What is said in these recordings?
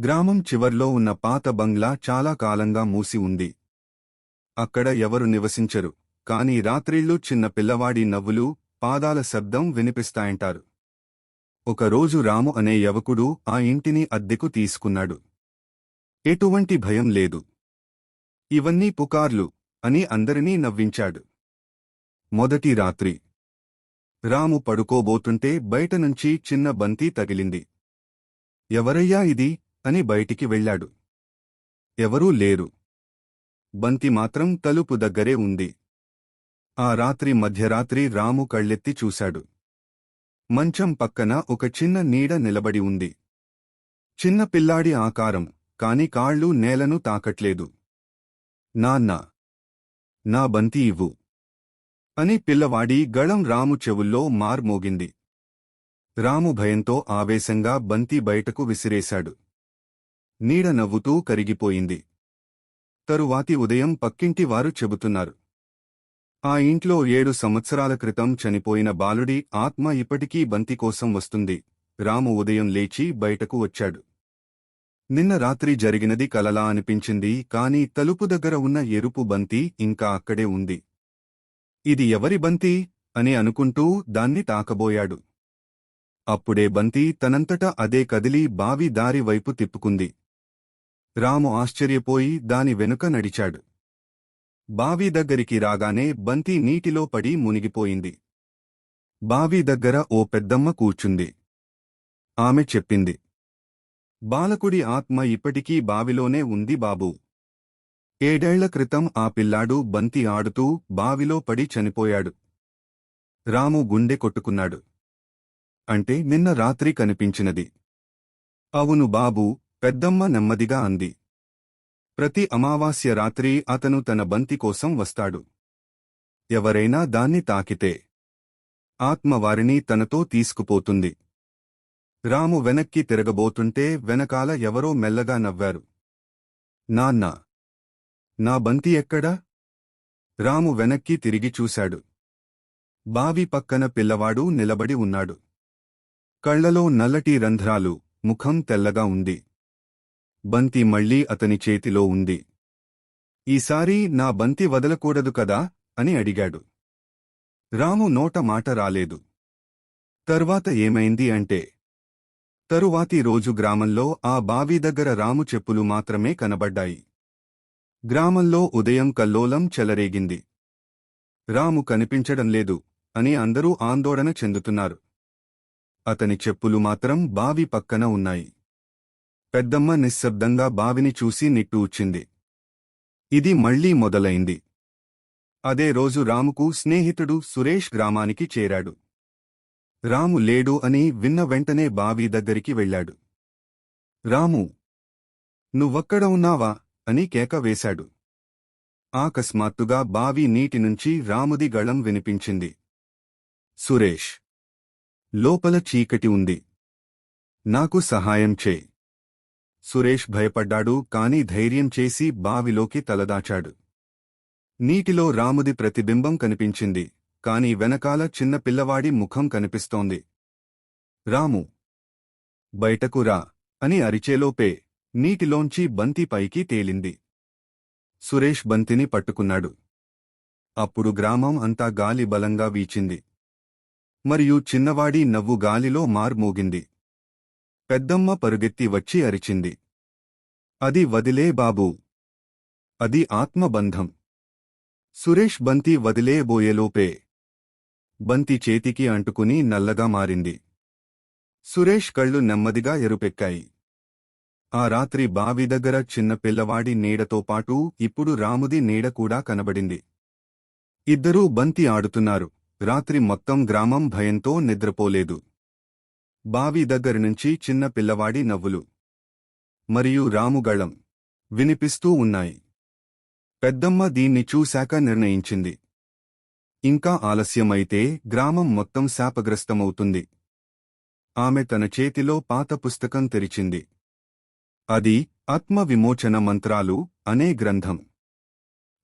గ్రామం చివర్లో ఉన్న పాత బంగ్లా చాలా కాలంగా మూసి ఉంది. అక్కడ ఎవరు నివసించరు కాని రాత్రిళ్ళు చిన్న పిల్లవాడి నవ్వులు పాదాల శబ్దం వినిపిస్తాయంటారు. ఒకరోజు రాము అనే యవకుడు ఆ ఇంటిని అద్దెకు తీసుకున్నాడు. ఎటువంటి భయం లేదు. ఇవన్నీ పుకార్లు అని అందరినీ నవ్వించాడు. మొదటి రాత్రి. రాము పడుకోబోతుంటే బయట నుంచి చిన్న బంతి తగిలింది. ఎవరయ్యా ఇది? అని బయటికి వెళ్ళాడు. ఎవరూ లేరు. బంతి మాత్రం తలుపు దగ్గరే ఉంది. ఆ రాత్రి మధ్యరాత్రి రాము కళ్ళెత్తి చూశాడు. మంచం పక్కన ఒక చిన్న నీడ నిలబడి ఉంది. చిన్న పిల్లాడి ఆకారం కాని కాళ్ళు నేలను తాకట్లేదు. నాన్న! నా బంతి ఇవ్వు! అని పిల్లవాడి గళం రాము చెవుల్లో మార్మోగింది. రాము భయంతో ఆవేశంగా బంతి బయటకు విసిరేశాడు. నీడ నవ్వుతూ కరిగిపోయింది. తరువాతి ఉదయం పక్కింటి వారు చెబుతున్నారు. ఆ ఇంట్లో ఏడు సంవత్సరాల క్రితం చనిపోయిన బాలుడి ఆత్మ ఇప్పటికీ బంతి కోసం వస్తుంది. రాము ఉదయం లేచి బయటకు వచ్చాడు. నిన్న రాత్రి జరిగినది కలలా అనిపించింది కాని తలుపు దగ్గర ఉన్న ఎరుపు బంతి ఇంకా అక్కడే ఉంది. ఇది ఎవరి బంతి? అని అనుకుంటూ దాన్ని తాకబోయాడు. అప్పుడే బంతి తనంతట అదే కదిలి బావి దారి వైపు తిప్పుకుంది. రాము ఆశ్చర్యపోయి దాని వెనుక నడిచాడు. బావి దగ్గరికి రాగానే బంతి నీటిలో పడి మునిగిపోయింది. బావి దగ్గర ఓ పెద్దమ్మ కూర్చుంది. ఆమె చెప్పింది. బాలకుడి ఆత్మ ఇప్పటికీ బావిలోనే ఉంది బాబూ. ఏడేళ్ళ క్రితం ఆ పిల్లాడు బంతి ఆడుతూ బావిలో పడి చనిపోయాడు. రాము గుండె కొట్టుకున్నాడు. అంటే నిన్న రాత్రి కనిపించినది. అవును బాబూ పెద్దమ్మ నెమ్మదిగా అంది. ప్రతి అమావాస్య రాత్రి అతను తన బంతి కోసం వస్తాడు. ఎవరైనా దాన్ని తాకితే ఆత్మ వారిని తనతో తీసుకుపోతుంది. రాము వెనక్కి తిరగబోతుంటే వెనకాల ఎవరో మెల్లగా నవ్వారు. నాన్న! నా బంతి ఎక్కడా? రాము వెనక్కి తిరిగి చూశాడు. బావి పక్కన పిల్లవాడు నిలబడి ఉన్నాడు. కళ్ళలో నల్లటి రంధ్రాలు ముఖం తెల్లగా ఉంది. బంతి మళ్ళీ అతని చేతిలో ఉంది. ఈసారి నా బంతి వదలకూడదు కదా? అని అడిగాడు. రాము నోట మాట రాలేదు. తర్వాత ఏమైంది అంటే తరువాతి రోజు గ్రామంలో ఆ బావి దగ్గర రాము చెప్పులు మాత్రమే కనబడ్డాయి. గ్రామంలో ఉదయం కల్లోలం చెలరేగింది. రాము కనిపించడం లేదు అని అందరూ ఆందోళన చెందుతున్నారు. అతని చెప్పులు మాత్రం బావి పక్కన ఉన్నాయి. పెద్దమ్మ నిశ్శబ్దంగా బావిని చూసి నిట్టూచింది ఇది మళ్ళీ మొదలైంది. అదే రోజు రాముకు స్నేహితుడు సురేష్ గ్రామానికి చేరాడు. రాము లేడు అని విన్న వెంటనే బావి దగ్గరికి వెళ్ళాడు. రాము నువ్వక్కడ ఉన్నావా? అని కేక వేశాడు. ఆకస్మాత్తుగా బావి నీటి నుంచి రాముది గళం వినిపించింది. సురేష్ లోపల చీకటి ఉంది. నాకు సహాయం చేయి. సురేష్ భయపడ్డాడు కాని ధైర్యం చేసి బావిలోకి తలదాచాడు. నీటిలో రాముది ప్రతిబింబం కనిపించింది కాని వెనకాల చిన్న పిల్లవాడి ముఖం కనిపిస్తోంది. రాము! బయటకు రా! అని అరిచేలోపే నీటిలోంచి బంతి పైకి తేలింది. సురేష్ బంతిని పట్టుకున్నాడు. అప్పుడు గ్రామం అంతా గాలి బలంగా వీచింది. మరియు చిన్నవాడి నవ్వు గాలిలో మార్మోగింది. పెద్దమ్మ పరుగెత్తి వచ్చి అరిచింది. అది వదిలే బాబూ. అది ఆత్మబంధం. సురేష్ బంతి వదిలేబోయేలోపే బంతి చేతికి అంటుకుని నల్లగా మారింది. సురేష్ కళ్ళు నెమ్మదిగా ఎరుపెక్కాయి. ఆ రాత్రి బావి దగ్గర చిన్న పిల్లవాడి నీడతో పాటు ఇప్పుడు రాముది నీడ కూడా కనబడింది. ఇద్దరూ బంతి ఆడుతున్నారు. రాత్రి మొత్తం గ్రామం భయంతో నిద్రపోలేదు. బావి దగ్గరనుంచి చిన్న పిల్లవాడి నవ్వులు. మరియు రాముగళం వినిపిస్తూ ఉన్నాయి. పెద్దమ్మ దీన్ని చూశాక నిర్ణయించింది. ఇంకా ఆలస్యమైతే గ్రామం మొత్తం శాపగ్రస్తమవుతుంది. ఆమె తన చేతిలో పాత పుస్తకం తెరిచింది. అది ఆత్మవిమోచన మంత్రాలు అనే గ్రంథం.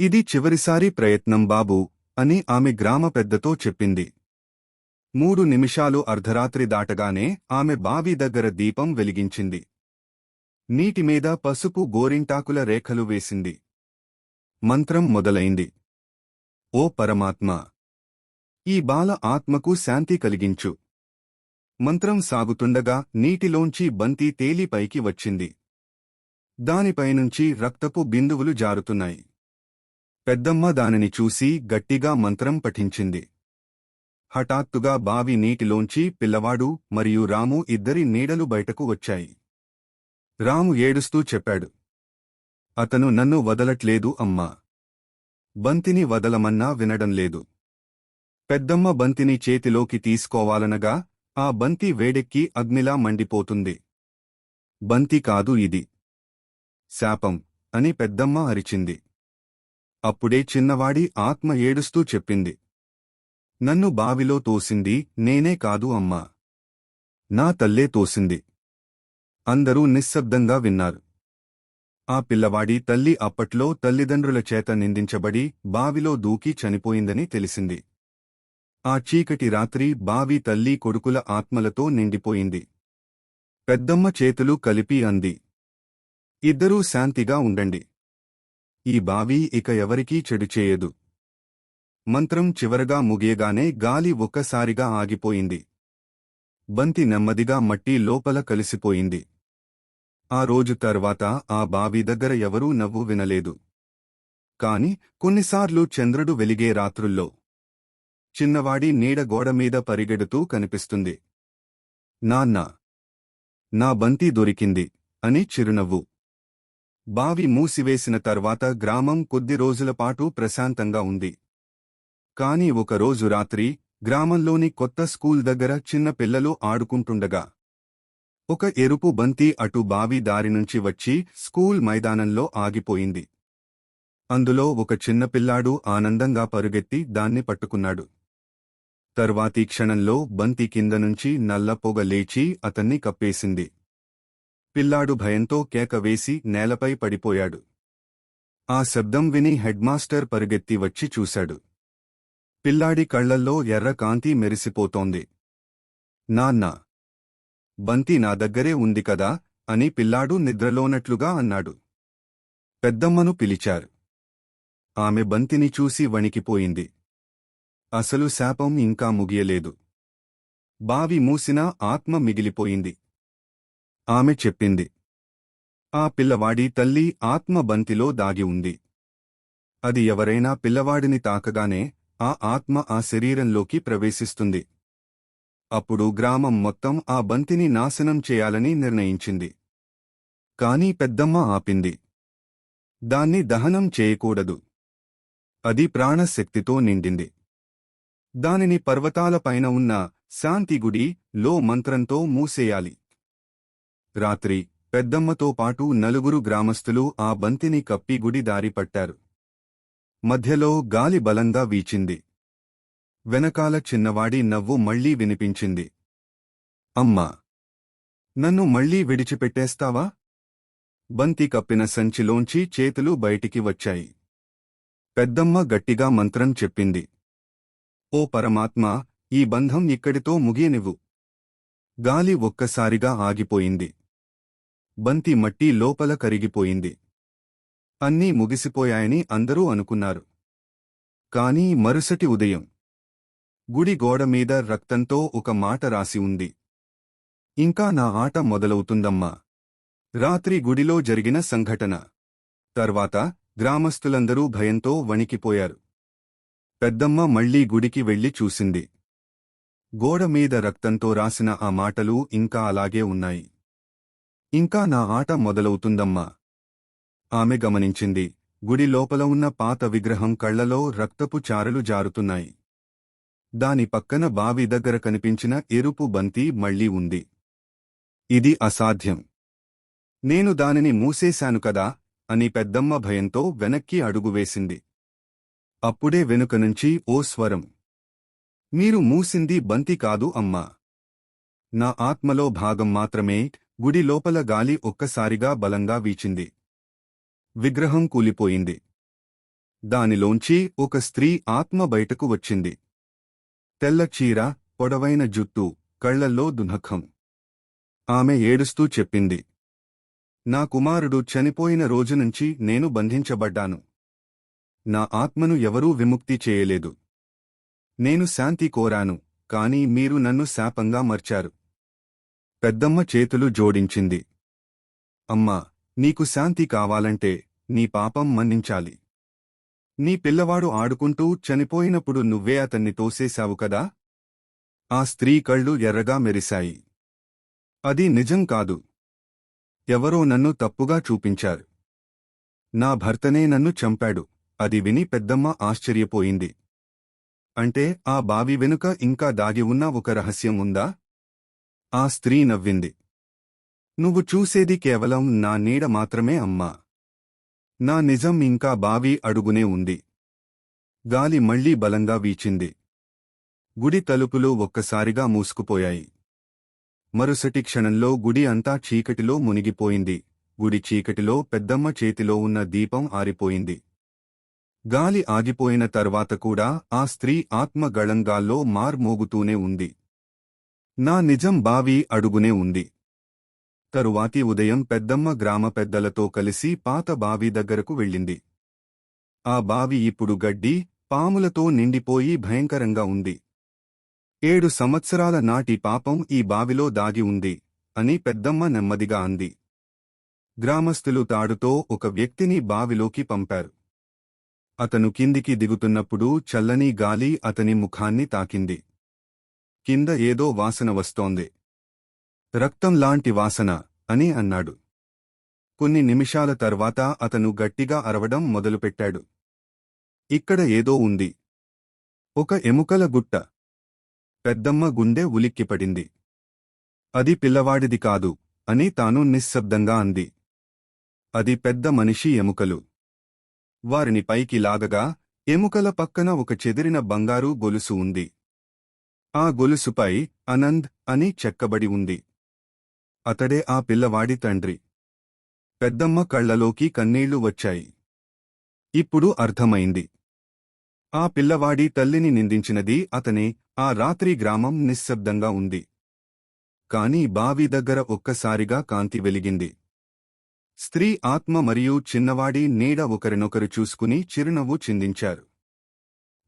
ఇది చివరిసారి ప్రయత్నం బాబూ అని ఆమె గ్రామ పెద్దతో చెప్పింది. మూడు నిమిషాలు అర్ధరాత్రి దాటగానే ఆమె బావి దగ్గర దీపం వెలిగించింది. నీటి మీద పసుపు గోరింటాకుల రేఖలు వేసింది. మంత్రం మొదలైంది. ఓ పరమాత్మ! ఈ బాల ఆత్మకు శాంతి కలిగించు. మంత్రం సాగుతుండగా నీటిలోంచి బంతి తేలి పైకి వచ్చింది. దానిపైనుంచి రక్తపు బిందువులు జారుతున్నాయి. పెద్దమ్మ దానిని చూసి గట్టిగా మంత్రం పఠించింది. హఠాత్తుగా బావి నీటిలోంచి పిల్లవాడు మరియు రాము ఇద్దరి నీడలు బయటకు వచ్చాయి. రాము ఏడుస్తూ చెప్పాడు అతను నన్ను వదలట్లేదు అమ్మా. బంతిని వదలమన్నా వినడం లేదు. పెద్దమ్మ బంతిని చేతిలోకి తీసుకోవాలనగా ఆ బంతి వేడెక్కి అగ్నిలా మండిపోతుంది. బంతి కాదు ఇది. శాపం అని పెద్దమ్మ అరిచింది. అప్పుడే చిన్నవాడి ఆత్మ ఏడుస్తూ చెప్పింది నన్ను బావిలో తోసింది నేనే కాదు అమ్మా. నా తల్లే తోసింది. అందరూ నిశ్శబ్దంగా విన్నారు. ఆ పిల్లవాడి తల్లి అప్పట్లో తల్లిదండ్రుల చేత నిందించబడి బావిలో దూకి చనిపోయిందని తెలిసింది. ఆ చీకటి రాత్రి బావి తల్లి కొడుకుల ఆత్మలతో నిండిపోయింది. పెద్దమ్మ చేతులు కలిపి అంది. ఇద్దరూ శాంతిగా ఉండండి. ఈ బావి ఇక ఎవరికీ చెడు చేయదు. మంత్రం చివరగా ముగియగానే గాలి ఒక్కసారిగా ఆగిపోయింది. బంతి నెమ్మదిగా మట్టి లోపల కలిసిపోయింది. ఆ రోజు తర్వాత ఆ బావి దగ్గర ఎవరూ నవ్వు వినలేదు. కాని కొన్నిసార్లు చంద్రుడు వెలిగే రాత్రుల్లో చిన్నవాడి నీడ గోడమీద పరిగెడుతూ కనిపిస్తుంది. నాన్న నా బంతి దొరికింది అని చిరునవ్వు. బావి మూసివేసిన తర్వాత గ్రామం కొద్ది రోజులపాటు ప్రశాంతంగా ఉంది. కాని ఒకరోజు రాత్రి గ్రామంలోని కొత్త స్కూల్ దగ్గర చిన్న పిల్లలు ఆడుకుంటుండగా ఒక ఎరుపు బంతి అటు బావి దారి నుంచి వచ్చి స్కూల్ మైదానంలో ఆగిపోయింది. అందులో ఒక చిన్న పిల్లాడు ఆనందంగా పరుగెత్తి దాన్ని పట్టుకున్నాడు. తర్వాతి క్షణంలో బంతి కింద నుంచి నల్ల పొగ లేచి అతన్ని కప్పేసింది. పిల్లాడు భయంతో కేక వేసి నేలపై పడిపోయాడు. ఆ శబ్దం విని హెడ్మాస్టర్ పరుగెత్తి వచ్చి చూశాడు. పిల్లాడి కళ్ళల్లో ఎర్ర కాంతి మెరిసిపోతోంది. నాన్న! బంతి నా దగ్గరే ఉంది కదా అని పిల్లాడు నిద్రలోనట్లుగా అన్నాడు. పెద్దమ్మను పిలిచారు. ఆమె బంతిని చూసి వణికిపోయింది. అసలు శాపం ఇంకా ముగియలేదు. బావి మూసినా ఆత్మ మిగిలిపోయింది. ఆమె చెప్పింది. ఆ పిల్లవాడి తల్లి ఆత్మ బంతిలో దాగి ఉంది. అది ఎవరైనా పిల్లవాడిని తాకగానే ఆ ఆత్మ ఆ శరీరంలోకి ప్రవేశిస్తుంది. అప్పుడు గ్రామం మొత్తం ఆ బంతిని నాశనం చేయాలని నిర్ణయించింది. కాని పెద్దమ్మ ఆపింది. దాన్ని దహనం చేయకూడదు. అది ప్రాణశక్తితో నిండింది. దానిని పర్వతాలపైన ఉన్న శాంతిగుడి లో మంత్రంతో మూసేయాలి. రాత్రి పెద్దమ్మతో పాటు నలుగురు గ్రామస్తులు ఆ బంతిని కప్పి గుడి దారి పట్టారు మధ్యలో గాలి బలంగా వీచింది. వెనకాల చిన్నవాడి నవ్వు మళ్ళీ వినిపించింది. అమ్మా! నన్ను మళ్ళీ విడిచిపెట్టేస్తావా? బంతి కప్పిన సంచిలోంచి చేతులు బయటికి వచ్చాయి. పెద్దమ్మ గట్టిగా మంత్రం చెప్పింది. ఓ పరమాత్మ ఈ బంధం ఇక్కడితో ముగియనివ్వు. గాలి ఒక్కసారిగా ఆగిపోయింది. బంతి మట్టి లోపల కరిగిపోయింది. అన్నీ ముగిసిపోయాయని అందరూ అనుకున్నారు. కాని మరుసటి ఉదయం గుడి గోడ మీద రక్తంతో ఒక మాట రాసి ఉంది. ఇంకా నా ఆట మొదలవుతుందమ్మా. రాత్రి గుడిలో జరిగిన సంఘటన. తర్వాత గ్రామస్తులందరూ భయంతో వణికిపోయారు. పెద్దమ్మ మళ్ళీ గుడికి వెళ్ళి చూసింది. గోడ మీద రక్తంతో రాసిన ఆ మాటలు ఇంకా అలాగే ఉన్నాయి. ఇంకా నా ఆట మొదలవుతుందమ్మా. ఆమె గమనించింది. గుడి లోపల ఉన్న పాత విగ్రహం కళ్ళలో రక్తపు చారలు జారుతున్నాయి. దాని పక్కన బావి దగ్గర కనిపించిన ఎరుపు బంతి మళ్ళీ ఉంది. ఇది అసాధ్యం. నేను దానిని మూసేశాను కదా అని పెద్దమ్మ భయంతో వెనక్కి అడుగువేసింది అప్పుడే వెనుక నుంచి ఓ స్వరం. మీరు మూసింది బంతి కాదు అమ్మా. నా ఆత్మలో భాగం మాత్రమే గుడి లోపల గాలి ఒక్కసారిగా బలంగా వీచింది. విగ్రహం కూలిపోయింది. దానిలోంచి ఒక స్త్రీ ఆత్మ బయటకు వచ్చింది. తెల్ల చీర పొడవైన జుట్టు కళ్ళల్లో దునఖం ఆమె ఏడుస్తూ చెప్పింది. నా కుమారుడు చనిపోయిన రోజు నుంచి నేను బంధించబడ్డాను. నా ఆత్మను ఎవరూ విముక్తి చేయలేదు. నేను శాంతి కోరాను కాని మీరు నన్ను శాపంగా మర్చారు. పెద్దమ్మ చేతులు జోడించింది. అమ్మా నీకు శాంతి కావాలంటే నీ పాపం మన్నించాలి. నీ పిల్లవాడు ఆడుకుంటూ చనిపోయినప్పుడు నువ్వే అతన్ని తోసేశావు కదా? ఆ స్త్రీ కళ్ళు ఎర్రగా మెరిశాయి. అది నిజం కాదు. ఎవరో నన్ను తప్పుగా చూపించారు. నా భర్తనే నన్ను చంపాడు. అది విని పెద్దమ్మ ఆశ్చర్యపోయింది. అంటే ఆ బావి వెనుక ఇంకా దాగి ఉన్న ఒక రహస్యం ఉందా? ఆ స్త్రీ నవ్వింది. నువ్వు చూసేది కేవలం నా నీడ మాత్రమే అమ్మా. నా నిజం ఇంకా బావి అడుగునే ఉంది. గాలి మళ్ళీ బలంగా వీచింది. గుడి తలుపులు ఒక్కసారిగా మూసుకుపోయాయి. మరుసటి క్షణంలో గుడి అంతా చీకటిలో మునిగిపోయింది. గుడి చీకటిలో పెద్దమ్మ చేతిలో ఉన్న దీపం ఆరిపోయింది. గాలి ఆగిపోయిన తర్వాత కూడా ఆ స్త్రీ ఆత్మ గళంగాల్లో మార్మోగుతూనే ఉంది. నా నిజం బావి అడుగునే ఉంది. తరువాతి ఉదయం పెద్దమ్మ గ్రామ పెద్దలతో కలిసి పాత బావి దగ్గరకు వెళ్ళింది. ఆ బావి ఇప్పుడు గడ్డి పాములతో నిండిపోయి భయంకరంగా ఉంది. ఏడు సంవత్సరాల నాటి పాపం ఈ బావిలో దాగి ఉంది అని పెద్దమ్మ నెమ్మదిగా అంది. గ్రామస్థులు తాడుతో ఒక వ్యక్తిని బావిలోకి పంపారు. అతను కిందికి దిగుతున్నప్పుడు చల్లని గాలి అతని ముఖాన్ని తాకింది. కింద ఏదో వాసన వస్తోంది. రక్తం లాంటి వాసన అని అన్నాడు. కొన్ని నిమిషాల తర్వాత అతను గట్టిగా అరవడం మొదలుపెట్టాడు. ఇక్కడ ఏదో ఉంది. ఒక ఎముకల గుట్ట. పెద్దమ్మ గుండె ఉలిక్కిపడింది. అది పిల్లవాడిది కాదు అని తాను నిశ్శబ్దంగా అంది. అది పెద్ద మనిషి ఎముకలు. వారిని పైకి లాగగా ఎముకల పక్కన ఒక చెదిరిన బంగారు గొలుసు ఉంది. ఆ గొలుసుపై అనంద్ అని చెక్కబడి ఉంది. అతడే ఆ పిల్లవాడి తండ్రి. పెద్దమ్మ కళ్ళలోకి కన్నీళ్ళు వచ్చాయి. ఇప్పుడు అర్థమైంది. ఆ పిల్లవాడి తల్లిని నిందించినది అతనే ఆ రాత్రి గ్రామం నిశ్శబ్దంగా ఉంది. కాని బావి దగ్గర ఒక్కసారిగా కాంతి వెలిగింది. స్త్రీ ఆత్మ మరియు చిన్నవాడి నీడ ఒకరినొకరు చూసుకుని చిరునవ్వు చిందించారు.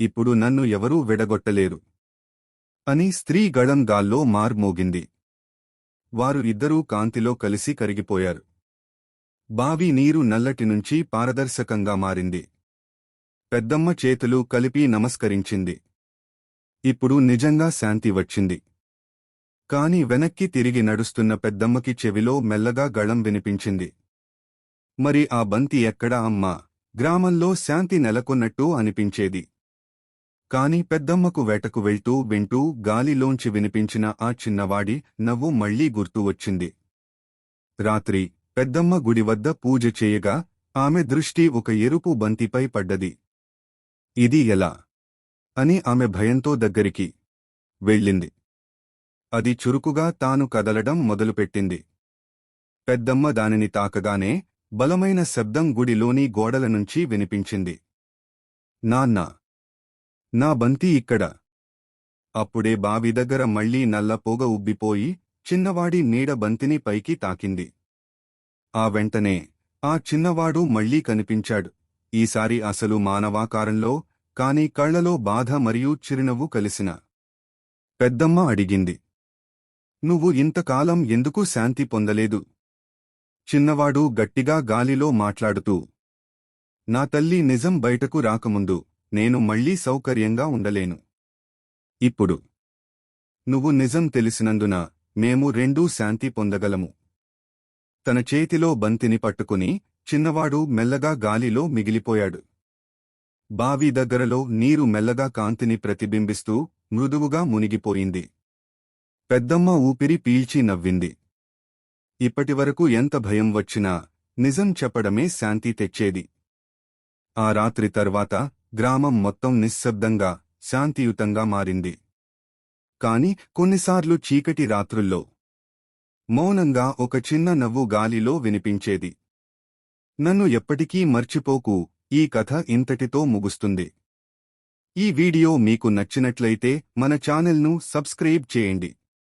ఇప్పుడు నన్ను ఎవరూ విడగొట్టలేరు అని స్త్రీ గళం గాల్లో మార్మోగింది. వారు ఇద్దరూ కాంతిలో కలిసి కరిగిపోయారు. బావి నీరు నల్లటి నుంచి పారదర్శకంగా మారింది. పెద్దమ్మ చేతులు కలిపి నమస్కరించింది. ఇప్పుడు నిజంగా శాంతి వచ్చింది. కాని వెనక్కి తిరిగి నడుస్తున్న పెద్దమ్మకి చెవిలో మెల్లగా గళం వినిపించింది. మరి ఆ బంతి ఎక్కడా అమ్మా? గ్రామంలో శాంతి నెలకొన్నట్టు అనిపించేది. కాని పెద్దమ్మకు వేటకు వెళ్తూ వింటూ గాలిలోంచి వినిపించిన ఆ చిన్నవాడి నవ్వు మళ్ళీ గుర్తు వచ్చింది. రాత్రి పెద్దమ్మ గుడి వద్ద పూజ చేయగా ఆమె దృష్టి ఒక ఎరుపు బంతిపై పడ్డది. ఇది ఎలా? అని ఆమె భయంతో దగ్గరికి వెళ్ళింది. అది చురుకుగా తాను కదలడం మొదలుపెట్టింది. పెద్దమ్మ దానిని తాకగానే బలమైన శబ్దం గుడిలోని గోడల నుంచి వినిపించింది. నాన్నా నా బంతి ఇక్కడ. అప్పుడే బావి దగ్గర మళ్ళీ నల్ల పొగ ఉబ్బిపోయి చిన్నవాడి నీడ బంతిని పైకి తాకింది. ఆ వెంటనే ఆ చిన్నవాడు మళ్ళీ కనిపించాడు. ఈసారి అసలు మానవాకారంలో కాని కళ్ళలో బాధ మరియు చిరునవ్వు కలిసిన పెద్దమ్మ అడిగింది. నువ్వు ఇంతకాలం ఎందుకు శాంతి పొందలేదు? చిన్నవాడు గట్టిగా గాలిలో మాట్లాడుతూ నా తల్లి నిజం బయటకు రాకముందు నేను మళ్ళీ సౌకర్యంగా ఉండలేను. ఇప్పుడు నువ్వు నిజం తెలిసినందున మేము రెండూ శాంతి పొందగలము. తన చేతిలో బంతిని పట్టుకుని చిన్నవాడు మెల్లగా గాలిలో మిగిలిపోయాడు. బావి దగ్గరలో నీరు మెల్లగా కాంతిని ప్రతిబింబిస్తూ మృదువుగా మునిగిపోయింది. పెద్దమ్మ ఊపిరి పీల్చి నవ్వింది. ఇప్పటివరకు ఎంత భయం వచ్చినా నిజం చెప్పడమే శాంతి తెచ్చేది. ఆ రాత్రి తర్వాత గ్రామం మొత్తం నిశ్శబ్దంగా శాంతియుతంగా మారింది. కాని కొన్నిసార్లు చీకటి రాత్రుల్లో మౌనంగా ఒక చిన్న నవ్వు గాలిలో వినిపించేది. నన్ను ఎప్పటికీ మర్చిపోకు ఈ కథ ఇంతటితో ముగుస్తుంది. ఈ వీడియో మీకు నచ్చినట్లయితే మన ఛానల్ను సబ్స్క్రైబ్ చేయండి.